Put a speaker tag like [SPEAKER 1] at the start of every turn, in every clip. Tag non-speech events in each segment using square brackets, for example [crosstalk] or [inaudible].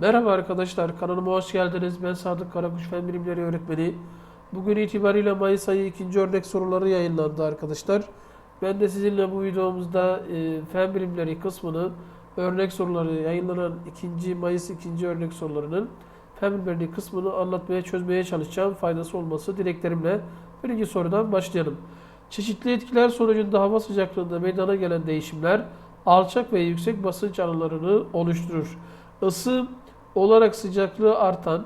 [SPEAKER 1] Merhaba arkadaşlar, kanalıma hoş geldiniz. Ben Sadık Karakuş Fen Bilimleri Öğretmeni. Bugün itibariyle Mayıs ayı ikinci örnek soruları yayınlandı arkadaşlar. Ben de sizinle bu videomuzda e, Fen Bilimleri kısmını örnek soruları yayınlanan ikinci Mayıs ikinci örnek sorularının Fen Bilimleri kısmını anlatmaya, çözmeye çalışacağım. Faydası olması dileklerimle. Birinci sorudan başlayalım. Çeşitli etkiler sonucunda hava sıcaklığında meydana gelen değişimler alçak ve yüksek basınç alanlarını oluşturur. Isı olarak sıcaklığı artan,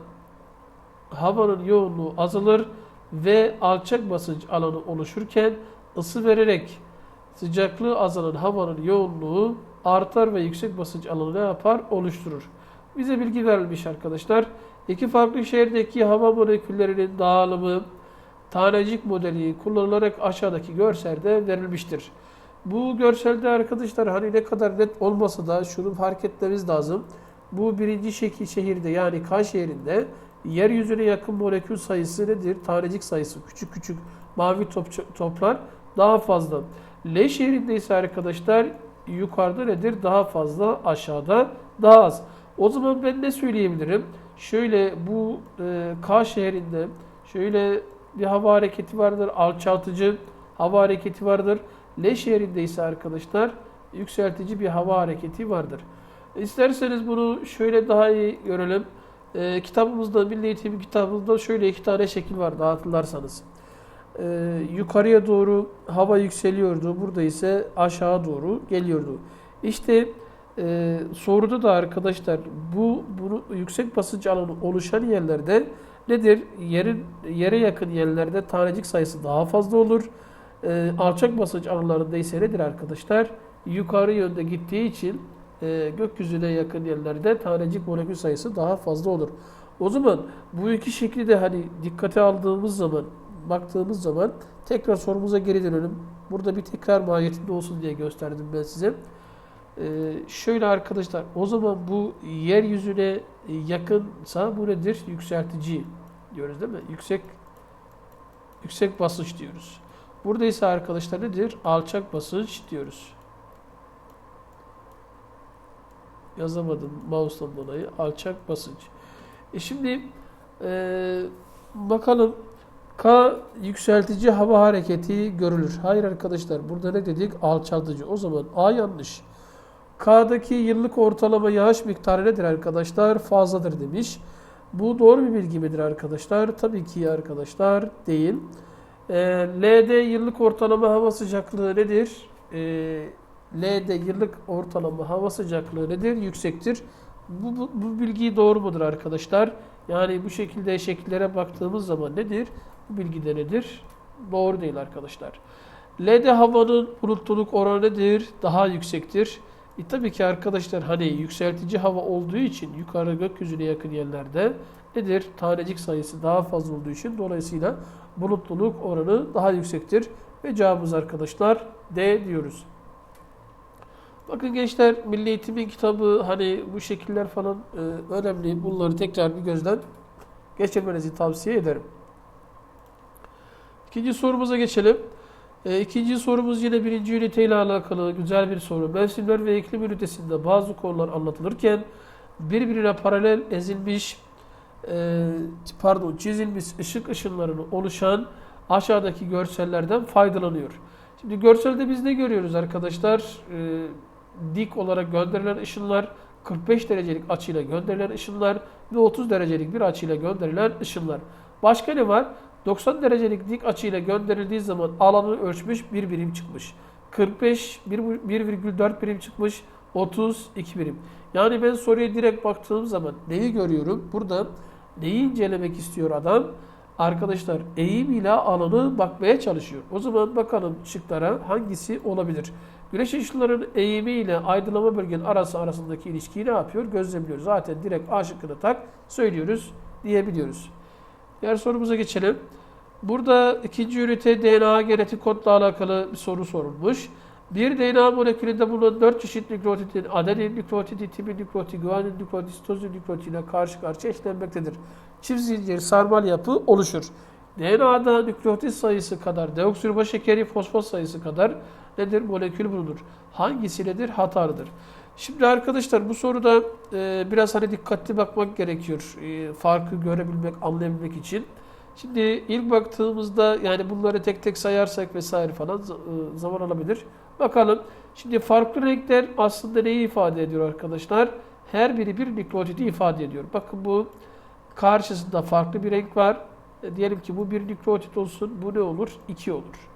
[SPEAKER 1] havanın yoğunluğu azalır ve alçak basınç alanı oluşurken ısı vererek sıcaklığı azalan havanın yoğunluğu artar ve yüksek basınç alanı ne yapar? Oluşturur. Bize bilgi verilmiş arkadaşlar. İki farklı şehirdeki hava moleküllerinin dağılımı tanecik modeli kullanılarak aşağıdaki görselde verilmiştir. Bu görselde arkadaşlar hani ne kadar net olmasa da şunu fark etmemiz lazım. Bu birinci şekil şehirde yani K şehrinde yeryüzüne yakın molekül sayısı nedir? Tanecik sayısı küçük küçük mavi top, toplar daha fazla. L şehrinde ise arkadaşlar yukarıda nedir? Daha fazla aşağıda daha az. O zaman ben ne söyleyebilirim? Şöyle bu e, K şehrinde şöyle bir hava hareketi vardır. Alçaltıcı hava hareketi vardır. L şehrinde ise arkadaşlar yükseltici bir hava hareketi vardır. İsterseniz bunu şöyle daha iyi görelim. Ee, kitabımızda, Milli Eğitim kitabımızda şöyle iki tane şekil var hatırlarsanız. Ee, yukarıya doğru hava yükseliyordu. Burada ise aşağı doğru geliyordu. İşte e, soruda da arkadaşlar bu bunu yüksek basınç alanı oluşan yerlerde nedir? Yerin yere yakın yerlerde tanecik sayısı daha fazla olur. Ee, alçak basınç alanlarında ise nedir arkadaşlar? Yukarı yönde gittiği için e, gökyüzüne yakın yerlerde tanecik molekül sayısı daha fazla olur. O zaman bu iki şekli de hani dikkate aldığımız zaman, baktığımız zaman tekrar sorumuza geri dönelim. Burada bir tekrar mahiyetinde olsun diye gösterdim ben size. Ee, şöyle arkadaşlar, o zaman bu yeryüzüne yakınsa bu nedir? Yükseltici diyoruz değil mi? Yüksek yüksek basınç diyoruz. Burada ise arkadaşlar nedir? Alçak basınç diyoruz. Yazamadım mouse'dan dolayı. Alçak basınç. E şimdi e, bakalım K yükseltici hava hareketi görülür. Hayır arkadaşlar burada ne dedik? Alçaltıcı. O zaman A yanlış. K'daki yıllık ortalama yağış miktarı nedir arkadaşlar? Fazladır demiş. Bu doğru bir bilgi midir arkadaşlar? Tabii ki arkadaşlar değil. E, L'de yıllık ortalama hava sıcaklığı nedir? E, L'de yıllık ortalama hava sıcaklığı nedir? Yüksektir. Bu, bu, bu bilgi doğru mudur arkadaşlar? Yani bu şekilde şekillere baktığımız zaman nedir? Bu bilgi de nedir? Doğru değil arkadaşlar. L'de havanın bulutluluk oranı nedir? Daha yüksektir. E tabii ki arkadaşlar hani yükseltici hava olduğu için yukarı gökyüzüne yakın yerlerde nedir? Tanecik sayısı daha fazla olduğu için dolayısıyla bulutluluk oranı daha yüksektir. Ve cevabımız arkadaşlar D diyoruz. Bakın gençler Milli Eğitim'in kitabı hani bu şekiller falan e, önemli. Bunları tekrar bir gözden geçirmenizi tavsiye ederim. İkinci sorumuza geçelim. E, ikinci sorumuz yine birinci ünite ile alakalı güzel bir soru. Mevsimler ve iklim ünitesinde bazı konular anlatılırken birbirine paralel ezilmiş e, pardon çizilmiş ışık ışınlarını oluşan aşağıdaki görsellerden faydalanıyor. Şimdi görselde biz ne görüyoruz arkadaşlar? E, dik olarak gönderilen ışınlar, 45 derecelik açıyla gönderilen ışınlar ve 30 derecelik bir açıyla gönderilen ışınlar. Başka ne var? 90 derecelik dik açıyla gönderildiği zaman alanı ölçmüş bir birim çıkmış. 45 1,4 birim çıkmış. 30 2 birim. Yani ben soruya direkt baktığım zaman neyi görüyorum? Burada neyi incelemek istiyor adam? Arkadaşlar eğim ile alanı bakmaya çalışıyor. O zaman bakalım şıklara hangisi olabilir? Güneş ışınlarının eğimi ile aydınlama bölgenin arası arasındaki ilişkiyi ne yapıyor? Gözlemliyoruz. Zaten direkt A şıkkını tak söylüyoruz diyebiliyoruz. Diğer sorumuza geçelim. Burada ikinci ünite DNA genetik kodla alakalı bir soru sorulmuş. Bir DNA molekülünde bulunan 4 çeşit nükleotitin adenin nükleotidi, timin nükleotidi, guanin nükleotidi, sitozin nükleotidine karşı karşıya eşlenmektedir. Çift zincir sarmal yapı oluşur. DNA'da nükleotit sayısı kadar, deoksiriboz şekeri fosfat sayısı kadar nedir? Molekül bulunur. Hangisi nedir? Hatalıdır. Şimdi arkadaşlar bu soruda e, biraz hani dikkatli bakmak gerekiyor. E, farkı görebilmek, anlayabilmek için. Şimdi ilk baktığımızda yani bunları tek tek sayarsak vesaire falan e, zaman alabilir. Bakalım. Şimdi farklı renkler aslında neyi ifade ediyor arkadaşlar? Her biri bir nükleotidi ifade ediyor. Bakın bu karşısında farklı bir renk var. E, diyelim ki bu bir nükleotit olsun. Bu ne olur? 2 olur.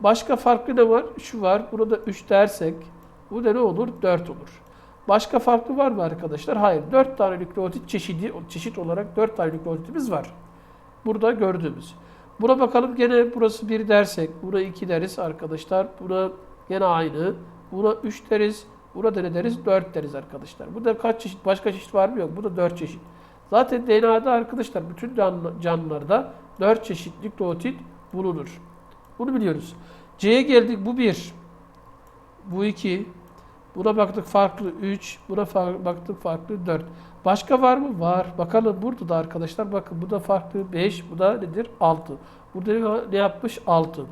[SPEAKER 1] Başka farklı ne var? Şu var. Burada 3 dersek bu da ne olur? 4 olur. Başka farklı var mı arkadaşlar? Hayır. 4 tane nükleotit çeşidi, çeşit olarak 4 tane nükleotitimiz var. Burada gördüğümüz. Buna bakalım gene burası 1 dersek, buna 2 deriz arkadaşlar. Buna gene aynı. Buna 3 deriz. Buna da ne deriz? 4 deriz arkadaşlar. Burada kaç çeşit, başka çeşit var mı? Yok. Bu da 4 çeşit. Zaten DNA'da arkadaşlar bütün canlı, canlılarda 4 çeşit nükleotit bulunur. Bunu biliyoruz. C'ye geldik. Bu 1. Bu 2. Buna baktık farklı 3. Buna baktık farklı 4. Başka var mı? Var. Bakalım burada da arkadaşlar bakın bu da farklı 5. Bu da nedir? 6. Burada ne yapmış? 6.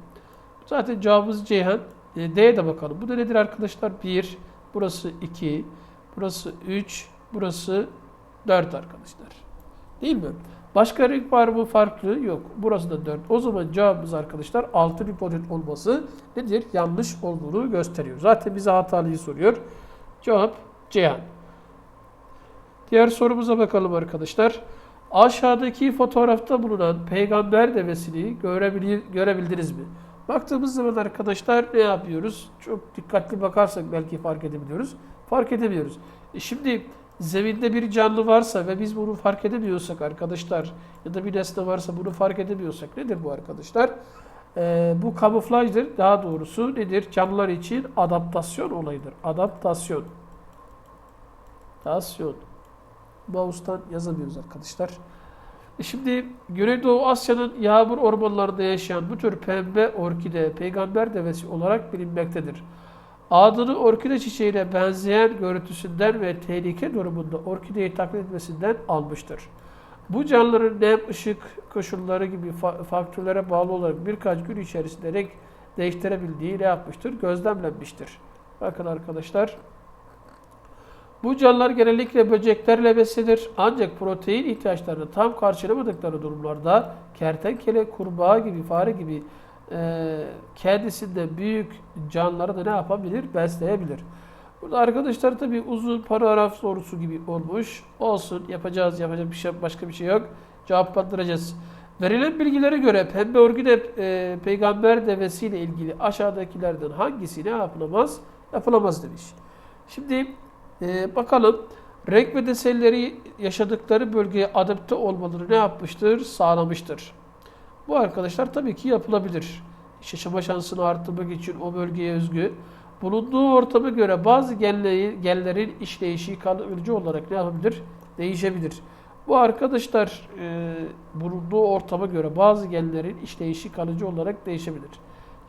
[SPEAKER 1] Zaten cevabımız Ceyhan. E, D'ye de bakalım. Bu da nedir arkadaşlar? 1. Burası 2. Burası 3. Burası 4 arkadaşlar. Değil mi? Başka renk var mı? Farklı yok. Burası da 4. O zaman cevabımız arkadaşlar 6 nükleotit olması nedir? Yanlış olduğunu gösteriyor. Zaten bize hatalıyı soruyor. Cevap Ceyhan. Diğer sorumuza bakalım arkadaşlar. Aşağıdaki fotoğrafta bulunan peygamber devesini görebilir, görebildiniz mi? Baktığımız zaman arkadaşlar ne yapıyoruz? Çok dikkatli bakarsak belki fark edebiliyoruz. Fark edemiyoruz. E şimdi zeminde bir canlı varsa ve biz bunu fark edemiyorsak arkadaşlar ya da bir nesne varsa bunu fark edemiyorsak nedir bu arkadaşlar? Ee, bu kamuflajdır. Daha doğrusu nedir? Canlılar için adaptasyon olayıdır. Adaptasyon. Adaptasyon. Mouse'tan yazamıyoruz arkadaşlar. E Şimdi Güneydoğu Asya'nın yağmur ormanlarında yaşayan bu tür pembe orkide peygamber devesi olarak bilinmektedir. Adını orkide çiçeğine benzeyen görüntüsünden ve tehlike durumunda orkideyi taklit etmesinden almıştır. Bu canlıların nem, ışık koşulları gibi fa- faktörlere bağlı olarak birkaç gün içerisinde renk değiştirebildiği ne yapmıştır? Gözlemlenmiştir. Bakın arkadaşlar. Bu canlılar genellikle böceklerle beslenir. Ancak protein ihtiyaçlarını tam karşılamadıkları durumlarda kertenkele, kurbağa gibi, fare gibi e, kendisinde büyük canlıları da ne yapabilir? Besleyebilir. Burada arkadaşlar tabi uzun paragraf sorusu gibi olmuş. Olsun yapacağız yapacak bir şey başka bir şey yok. Cevaplandıracağız. Verilen bilgilere göre pembe orgide e, peygamber devesiyle ilgili aşağıdakilerden hangisi ne yapılamaz? Yapılamaz demiş. Şimdi e, bakalım renk ve desenleri yaşadıkları bölgeye adapte olmaları ne yapmıştır? Sağlamıştır. Bu arkadaşlar tabii ki yapılabilir. Yaşama şansını arttırmak için o bölgeye özgü. Bulunduğu ortama göre bazı genleri, genlerin işleyişi kalıcı olarak ne yapabilir? Değişebilir. Bu arkadaşlar e, bulunduğu ortama göre bazı genlerin işleyişi kalıcı olarak değişebilir.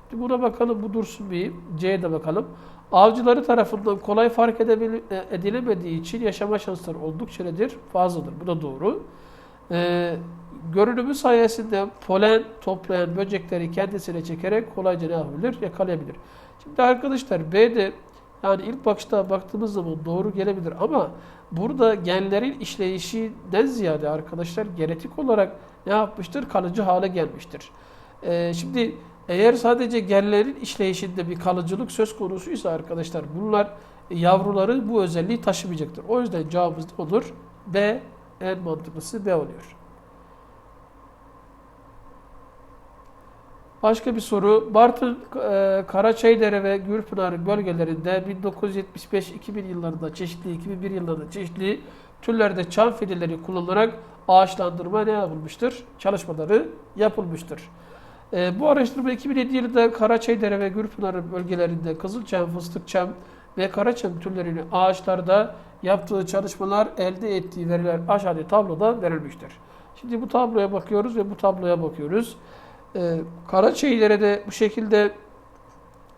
[SPEAKER 1] Şimdi buna bakalım bu dursun bir. C'ye de bakalım. Avcıları tarafından kolay fark e, edilemediği için yaşama şansları oldukça nedir? Fazladır. Bu da doğru. Ee, görünümü sayesinde polen toplayan böcekleri kendisine çekerek kolayca ne yapabilir? Yakalayabilir. Şimdi arkadaşlar B'de yani ilk bakışta baktığımız zaman doğru gelebilir ama burada genlerin işleyişinden ziyade arkadaşlar genetik olarak ne yapmıştır? Kalıcı hale gelmiştir. Ee, şimdi eğer sadece genlerin işleyişinde bir kalıcılık söz konusuysa arkadaşlar bunlar yavruları bu özelliği taşımayacaktır. O yüzden cevabımız olur? B en mantıklısı B oluyor. Başka bir soru. Bartın, e, Karaçaydere ve Gürpınar bölgelerinde 1975-2000 yıllarında çeşitli, 2001 yıllarında çeşitli türlerde çam fideleri kullanılarak ağaçlandırma ne yapılmıştır? Çalışmaları yapılmıştır. E, bu araştırma 2007 yılında Karaçaydere ve Gürpınar bölgelerinde kızılçam, fıstıkçam ve karaçam türlerini ağaçlarda yaptığı çalışmalar elde ettiği veriler aşağıdaki tabloda verilmiştir. Şimdi bu tabloya bakıyoruz ve bu tabloya bakıyoruz. Ee, Karaçayır'a de bu şekilde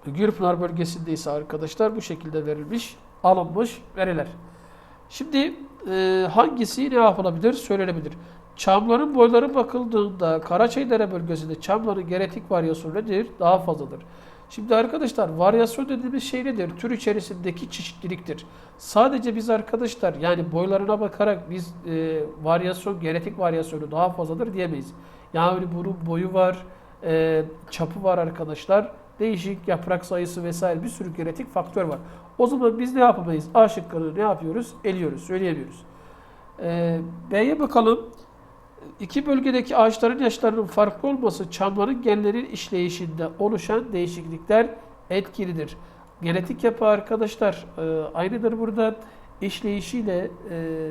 [SPEAKER 1] Gürpınar bölgesinde ise arkadaşlar bu şekilde verilmiş, alınmış veriler. Şimdi e, hangisi ne yapılabilir söylenebilir. Çamların boyları bakıldığında Karaçaydere bölgesinde çamların genetik varyasyonu nedir? Daha fazladır. Şimdi arkadaşlar varyasyon dediğimiz şey nedir? Tür içerisindeki çeşitliliktir. Sadece biz arkadaşlar yani boylarına bakarak biz e, varyasyon, genetik varyasyonu daha fazladır diyemeyiz. Yani bunun boyu var, e, çapı var arkadaşlar. Değişik yaprak sayısı vesaire bir sürü genetik faktör var. O zaman biz ne yapamayız? A şıkkını ne yapıyoruz? Eliyoruz, söyleyemiyoruz. E, B'ye bakalım. İki bölgedeki ağaçların yaşlarının farklı olması çamların genlerin işleyişinde oluşan değişiklikler etkilidir. Genetik yapı arkadaşlar e, aynıdır burada. İşleyişiyle e,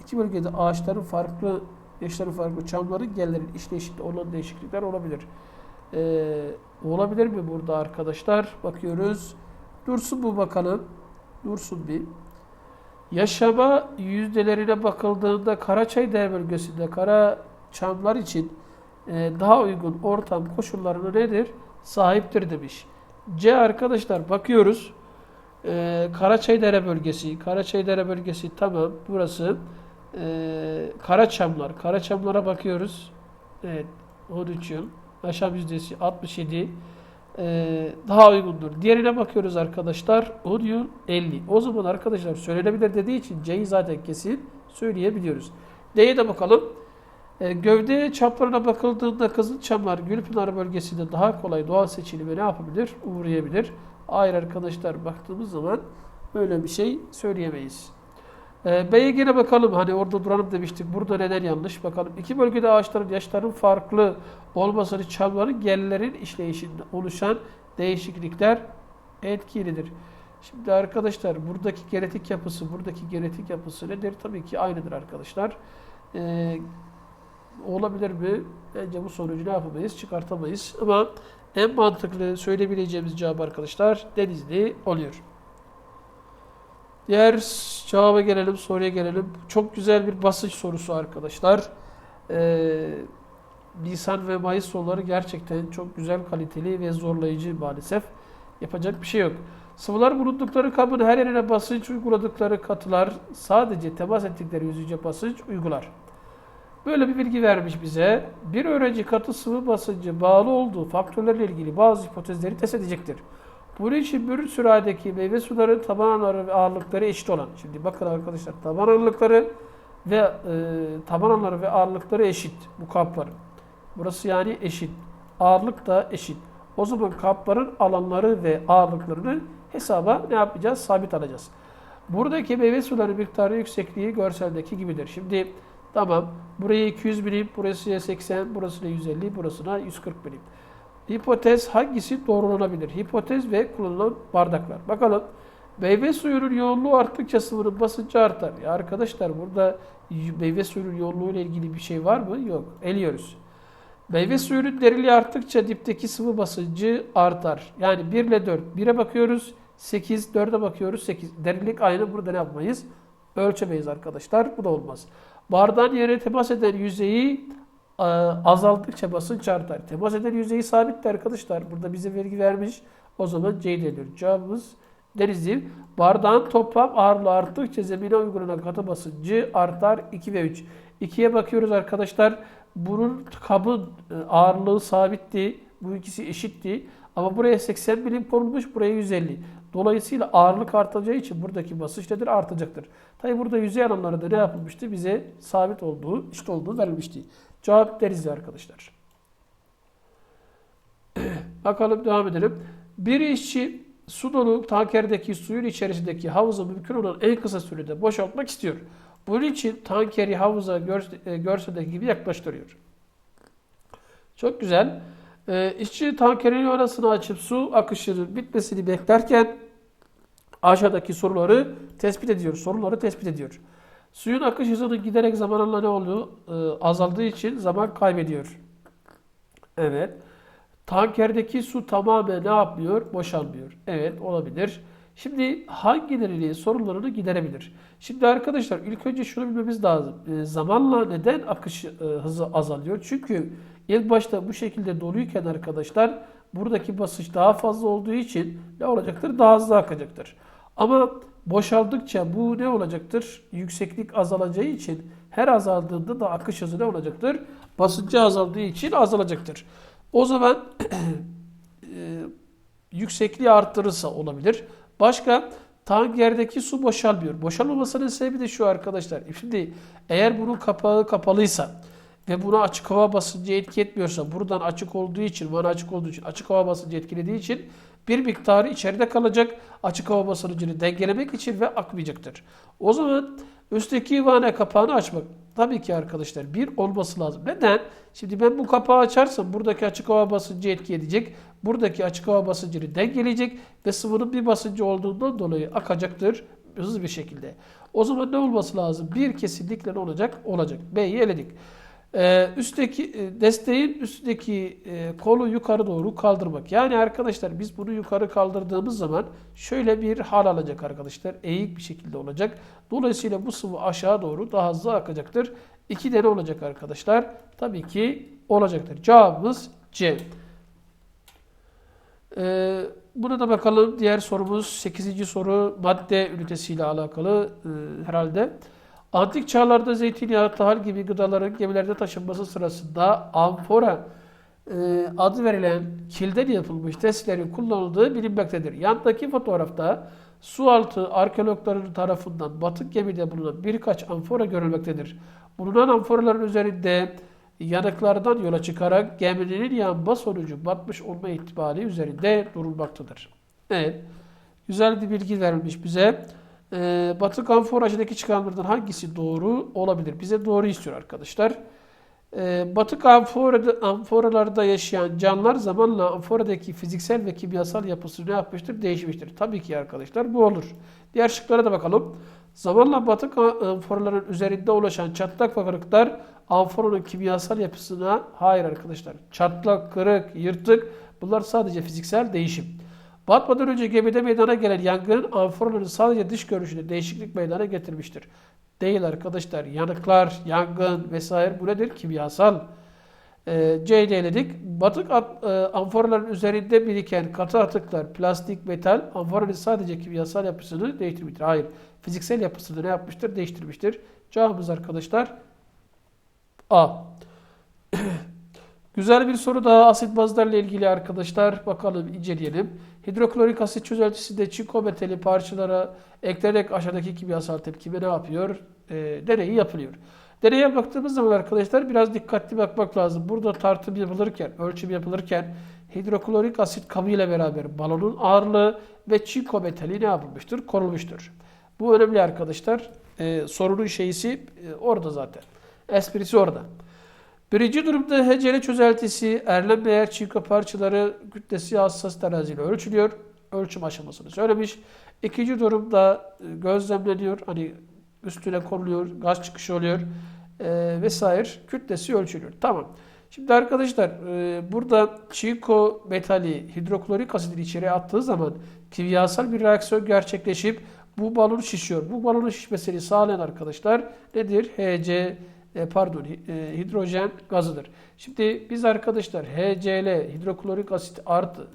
[SPEAKER 1] iki bölgede ağaçların farklı yaşların farklı çamların genlerin işleyişinde olan değişiklikler olabilir. E, olabilir mi burada arkadaşlar? Bakıyoruz. Dursun bu bakalım. Dursun bir. Yaşama yüzdelerine bakıldığında Karaçay bölgesinde kara çamlar için e, daha uygun ortam koşullarına nedir? Sahiptir demiş. C arkadaşlar bakıyoruz. E, Karaçaydere bölgesi. Karaçaydere bölgesi tamam. Burası e, Karaçamlar. Karaçamlara bakıyoruz. Evet. 13 yıl. Yaşam yüzdesi 67. Ee, daha uygundur. Diğerine bakıyoruz arkadaşlar. 10 yıl 50. O zaman arkadaşlar söylenebilir dediği için C'yi zaten kesin söyleyebiliyoruz. D'ye de bakalım. Ee, gövde çaplarına bakıldığında Kızılçamlar Gülpınar bölgesinde daha kolay doğal seçilime ne yapabilir? Uğrayabilir. Hayır arkadaşlar baktığımız zaman böyle bir şey söyleyemeyiz. Ee, B'ye gene bakalım. Hani orada duralım demiştik. Burada neden yanlış? Bakalım. İki bölgede ağaçların yaşların farklı olmasını çamların gellerin işleyişinde oluşan değişiklikler etkilidir. Şimdi arkadaşlar buradaki genetik yapısı, buradaki genetik yapısı nedir? Tabii ki aynıdır arkadaşlar. Ee, olabilir mi? Bence bu sonucu ne yapamayız? Çıkartamayız. Ama en mantıklı söyleyebileceğimiz cevap arkadaşlar Denizli oluyor. Diğer cevaba gelelim, soruya gelelim. Çok güzel bir basınç sorusu arkadaşlar. Ee, Nisan ve Mayıs soruları gerçekten çok güzel, kaliteli ve zorlayıcı maalesef. Yapacak bir şey yok. Sıvılar bulundukları kabın her yerine basınç uyguladıkları katılar sadece temas ettikleri yüzeyce basınç uygular. Böyle bir bilgi vermiş bize. Bir öğrenci katı sıvı basıncı bağlı olduğu faktörlerle ilgili bazı hipotezleri test edecektir. Bunun için bir süradeki meyve suları taban ağırlıkları eşit olan. Şimdi bakın arkadaşlar taban ağırlıkları ve e, taban alanları ve ağırlıkları eşit bu kapların. Burası yani eşit. Ağırlık da eşit. O zaman kapların alanları ve ağırlıklarını hesaba ne yapacağız? Sabit alacağız. Buradaki meyve suları miktarı yüksekliği görseldeki gibidir. Şimdi tamam buraya 200 milim, burası 80, burasına 150, burasına 140 milim. Hipotez hangisi doğrulanabilir? Hipotez ve kullanılan bardaklar. Bakalım. Meyve suyunun yoğunluğu arttıkça sıvının basıncı artar. Ya arkadaşlar burada meyve suyunun yoğunluğu ile ilgili bir şey var mı? Yok. Eliyoruz. Meyve suyunun deriliği arttıkça dipteki sıvı basıncı artar. Yani 1 ile 4. 1'e bakıyoruz 8, 4'e bakıyoruz 8. Derinlik aynı. Burada ne yapmayız? Ölçemeyiz arkadaşlar. Bu da olmaz. Bardağın yere temas eden yüzeyi azalttıkça basınç artar. Temas eden yüzeyi sabitti arkadaşlar. Burada bize vergi vermiş. O zaman C deniyor. Cevabımız Denizli. Bardağın toplam ağırlığı arttıkça zemine uygulanan katı basıncı artar 2 ve 3. 2'ye bakıyoruz arkadaşlar. Bunun kabın e, ağırlığı sabitti. Bu ikisi eşitti. Ama buraya 80 milim konulmuş, buraya 150. Dolayısıyla ağırlık artacağı için buradaki basınç nedir? Artacaktır. Tabi burada yüzey alanları da ne yapılmıştı? Bize sabit olduğu, eşit olduğu verilmişti. Cevap deriz arkadaşlar. [clears throat] Bakalım devam edelim. Bir işçi su dolu tankerdeki suyun içerisindeki havuzu mümkün olan en kısa sürede boşaltmak istiyor. Bunun için tankeri havuza e, görseldeki gibi yaklaştırıyor. Çok güzel. E, işçi tankerin arasını açıp su akışının bitmesini beklerken aşağıdaki soruları tespit ediyor. Soruları tespit ediyor. Suyun akış hızının giderek zamanla ne oluyor? E, azaldığı için zaman kaybediyor. Evet. Tankerdeki su tamamen ne yapmıyor? Boşalmıyor. Evet olabilir. Şimdi hangilerini sorunlarını giderebilir? Şimdi arkadaşlar ilk önce şunu bilmemiz lazım. E, zamanla neden akış e, hızı azalıyor? Çünkü ilk başta bu şekilde doluyken arkadaşlar buradaki basınç daha fazla olduğu için ne olacaktır? Daha hızlı akacaktır. Ama boşaldıkça bu ne olacaktır? Yükseklik azalacağı için her azaldığında da akış hızı ne olacaktır? Basıncı azaldığı için azalacaktır. O zaman [clears throat] e, yüksekliği arttırırsa olabilir. Başka tankerdeki su boşalmıyor. Boşalmamasının sebebi de şu arkadaşlar. Şimdi eğer bunun kapağı kapalıysa ve buna açık hava basıncı etki etmiyorsa buradan açık olduğu için, vana açık olduğu için, açık hava basıncı etkilediği için bir miktarı içeride kalacak açık hava basıncını dengelemek için ve akmayacaktır. O zaman üstteki vana kapağını açmak tabii ki arkadaşlar bir olması lazım. Neden? Şimdi ben bu kapağı açarsam buradaki açık hava basıncı etki edecek. Buradaki açık hava basıncını dengeleyecek ve sıvının bir basıncı olduğundan dolayı akacaktır hızlı bir şekilde. O zaman ne olması lazım? Bir kesinlikle ne olacak? Olacak. B'yi eledik. Ee, üstteki e, desteğin üstteki e, kolu yukarı doğru kaldırmak. Yani arkadaşlar biz bunu yukarı kaldırdığımız zaman şöyle bir hal alacak arkadaşlar. Eğik bir şekilde olacak. Dolayısıyla bu sıvı aşağı doğru daha hızlı akacaktır. İki de ne olacak arkadaşlar? Tabii ki olacaktır. Cevabımız C. Ee, buna da bakalım. Diğer sorumuz 8. soru madde ünitesiyle alakalı e, herhalde. Antik çağlarda zeytinyağı, tahıl gibi gıdaların gemilerde taşınması sırasında amfora e, adı verilen kilden yapılmış testlerin kullanıldığı bilinmektedir. Yandaki fotoğrafta su altı arkeologların tarafından batık gemide bulunan birkaç amfora görülmektedir. Bulunan amforaların üzerinde yanıklardan yola çıkarak geminin yanma sonucu batmış olma ihtimali üzerinde durulmaktadır. Evet, güzel bir bilgi verilmiş bize. Ee, Batı amforacıdaki çıkanlardan hangisi doğru olabilir? Bize doğru istiyor arkadaşlar. Ee, Batı amforalarda yaşayan canlılar zamanla amforadaki fiziksel ve kimyasal yapısı ne yapmıştır? Değişmiştir. Tabii ki arkadaşlar bu olur. Diğer şıklara da bakalım. Zamanla batık amforaların üzerinde ulaşan çatlak ve kırıklar amforanın kimyasal yapısına hayır arkadaşlar. Çatlak, kırık, yırtık bunlar sadece fiziksel değişim. Batmadan önce gemide meydana gelen yangının amforanın sadece dış görünüşünde değişiklik meydana getirmiştir. Değil arkadaşlar. Yanıklar, yangın vesaire bu nedir? Kimyasal. E, C ile eledik. Batık e, amforaların üzerinde biriken katı atıklar, plastik, metal amforanın sadece kimyasal yapısını değiştirmiştir. Hayır. Fiziksel yapısını ne yapmıştır? Değiştirmiştir. Cevabımız arkadaşlar A. [clears throat] Güzel bir soru daha asit bazlarla ilgili arkadaşlar. Bakalım inceleyelim. Hidroklorik asit çözeltisinde çinko metali parçalara eklenerek aşağıdaki kimyasal tepkime ne yapıyor? E, deneyi yapılıyor. Deneye baktığımız zaman arkadaşlar biraz dikkatli bakmak lazım. Burada tartım yapılırken, ölçüm yapılırken hidroklorik asit kabı ile beraber balonun ağırlığı ve çinko metali ne yapılmıştır? Korunmuştur. Bu önemli arkadaşlar. E, sorunun şeysi e, orada zaten. Esprisi orada. Birinci durumda heceli çözeltisi erlenmeyer çinko parçaları kütlesi hassas teraziyle ölçülüyor. Ölçüm aşamasını söylemiş. İkinci durumda e, gözlemleniyor. Hani üstüne konuluyor, gaz çıkışı oluyor e, vesaire. Kütlesi ölçülüyor. Tamam. Şimdi arkadaşlar e, burada çinko metali hidroklorik asidini içeriye attığı zaman kimyasal bir reaksiyon gerçekleşip bu balon şişiyor. Bu balonun şişmesini sağlayan arkadaşlar nedir? HC e, pardon e, hidrojen gazıdır. Şimdi biz arkadaşlar HCl hidroklorik asit artı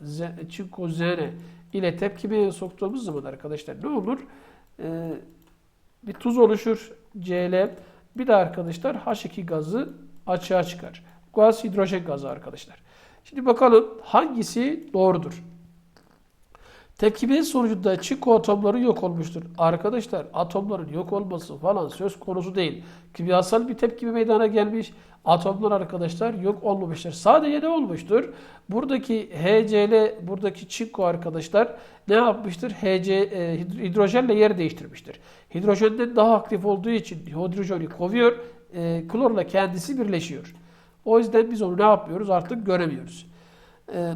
[SPEAKER 1] çinkozene ile tepkimeye soktuğumuz zaman arkadaşlar ne olur? E, bir tuz oluşur Cl. Bir de arkadaşlar H2 gazı açığa çıkar. Gaz hidrojen gazı arkadaşlar. Şimdi bakalım hangisi doğrudur? Tepkimenin sonucunda çinko atomları yok olmuştur. Arkadaşlar atomların yok olması falan söz konusu değil. Kimyasal bir tepkime meydana gelmiş. Atomlar arkadaşlar yok olmamışlar. Sadece ne olmuştur? Buradaki HCl, buradaki çinko arkadaşlar ne yapmıştır? HC, e, hidrojenle yer değiştirmiştir. Hidrojenden daha aktif olduğu için hidrojeni kovuyor. E, klorla kendisi birleşiyor. O yüzden biz onu ne yapmıyoruz? Artık göremiyoruz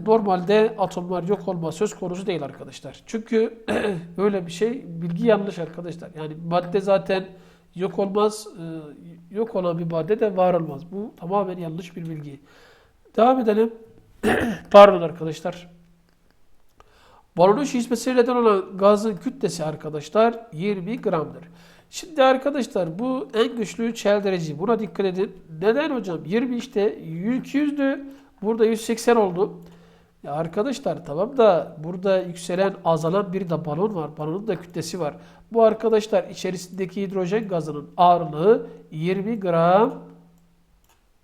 [SPEAKER 1] normalde atomlar yok olma söz konusu değil arkadaşlar. Çünkü [clears throat] öyle bir şey bilgi yanlış arkadaşlar. Yani madde zaten yok olmaz, e, yok olan bir madde de var olmaz. Bu tamamen yanlış bir bilgi. Devam edelim. [clears throat] Pardon arkadaşlar. Balonun şişmesi neden olan gazın kütlesi arkadaşlar 20 gramdır. Şimdi arkadaşlar bu en güçlü çeldirici. Buna dikkat edin. Neden hocam? 20 işte 200'dü. Burada 180 oldu. Ya arkadaşlar tamam da burada yükselen azalan bir de balon var. Balonun da kütlesi var. Bu arkadaşlar içerisindeki hidrojen gazının ağırlığı 20 gram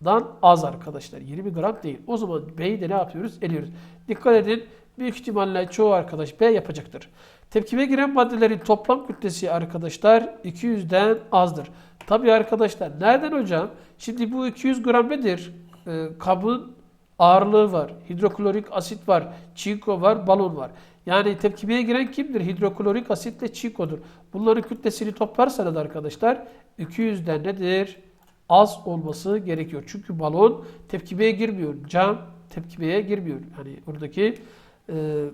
[SPEAKER 1] gramdan az arkadaşlar. 20 gram değil. O zaman B'yi de ne yapıyoruz? Eliyoruz. Dikkat edin. Büyük ihtimalle çoğu arkadaş B yapacaktır. Tepkime giren maddelerin toplam kütlesi arkadaşlar 200'den azdır. Tabii arkadaşlar nereden hocam? Şimdi bu 200 gram nedir? Ee, kabın ağırlığı var, hidroklorik asit var, çinko var, balon var. Yani tepkimeye giren kimdir? Hidroklorik asitle çinkodur. Bunların kütlesini toplarsanız arkadaşlar 200'den nedir? Az olması gerekiyor. Çünkü balon tepkimeye girmiyor. Cam tepkimeye girmiyor. Hani oradaki e,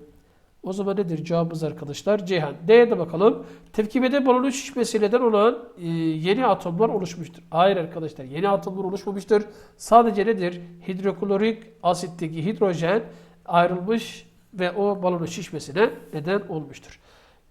[SPEAKER 1] o zaman nedir cevabımız arkadaşlar? Ceyhan. D'ye de bakalım. Tepkimede balonun şişmesi neden olan e, yeni atomlar oluşmuştur. Hayır arkadaşlar yeni atomlar oluşmamıştır. Sadece nedir? Hidroklorik asitteki hidrojen ayrılmış ve o balonun şişmesine neden olmuştur.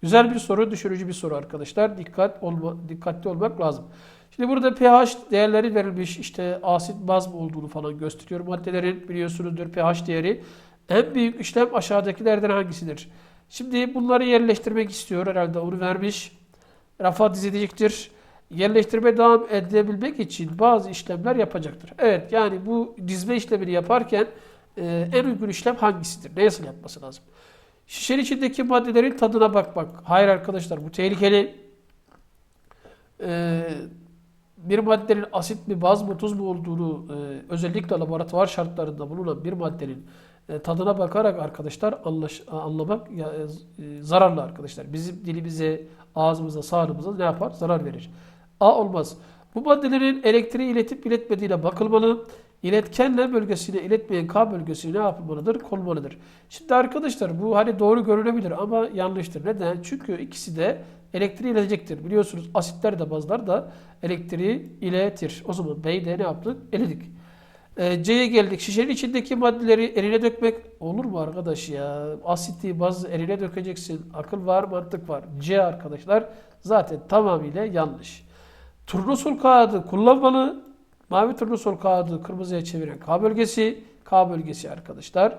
[SPEAKER 1] Güzel bir soru, düşürücü bir soru arkadaşlar. Dikkat olma, dikkatli olmak lazım. Şimdi burada pH değerleri verilmiş. İşte asit baz mı olduğunu falan gösteriyor. Maddelerin biliyorsunuzdur pH değeri. En büyük işlem aşağıdakilerden hangisidir? Şimdi bunları yerleştirmek istiyor herhalde onu vermiş. Rafa dizecektir. Yerleştirme devam edebilmek için bazı işlemler yapacaktır. Evet yani bu dizme işlemini yaparken e, en uygun işlem hangisidir? Nasıl yapması lazım? Şişenin içindeki maddelerin tadına bakmak. Hayır arkadaşlar bu tehlikeli. Ee, bir maddenin asit mi, baz mı, tuz mu olduğunu e, özellikle laboratuvar şartlarında bulunan bir maddenin e, tadına bakarak arkadaşlar anlaş, anlamak ya, e, zararlı arkadaşlar. Bizim dilimize, ağzımıza, sağlığımıza ne yapar? Zarar verir. A olmaz. Bu maddelerin elektriği iletip iletmediğine bakılmalı. İletkenle bölgesine iletmeyen K bölgesine ne yapılmalıdır? Konmalıdır. Şimdi arkadaşlar bu hani doğru görünebilir ama yanlıştır. Neden? Çünkü ikisi de elektriği iletecektir. Biliyorsunuz asitler de bazılar da elektriği iletir. O zaman B'yi de ne yaptık? Eledik. Ee, C'ye geldik. Şişenin içindeki maddeleri eline dökmek olur mu arkadaş ya? Asiti bazı eline dökeceksin. Akıl var, mantık var. C arkadaşlar zaten tamamıyla yanlış. Turnusol kağıdı kullanmalı. Mavi turnusol kağıdı kırmızıya çeviren K bölgesi. K bölgesi arkadaşlar.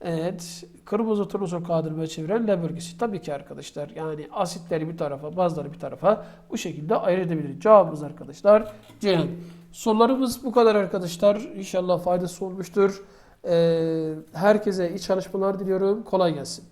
[SPEAKER 1] Evet. Kırmızı turnusol kağıdını çeviren L bölgesi. Tabii ki arkadaşlar. Yani asitleri bir tarafa, bazıları bir tarafa bu şekilde ayırt. Cevabımız arkadaşlar C. Sorularımız bu kadar arkadaşlar. İnşallah faydası olmuştur. Ee, herkese iyi çalışmalar diliyorum. Kolay gelsin.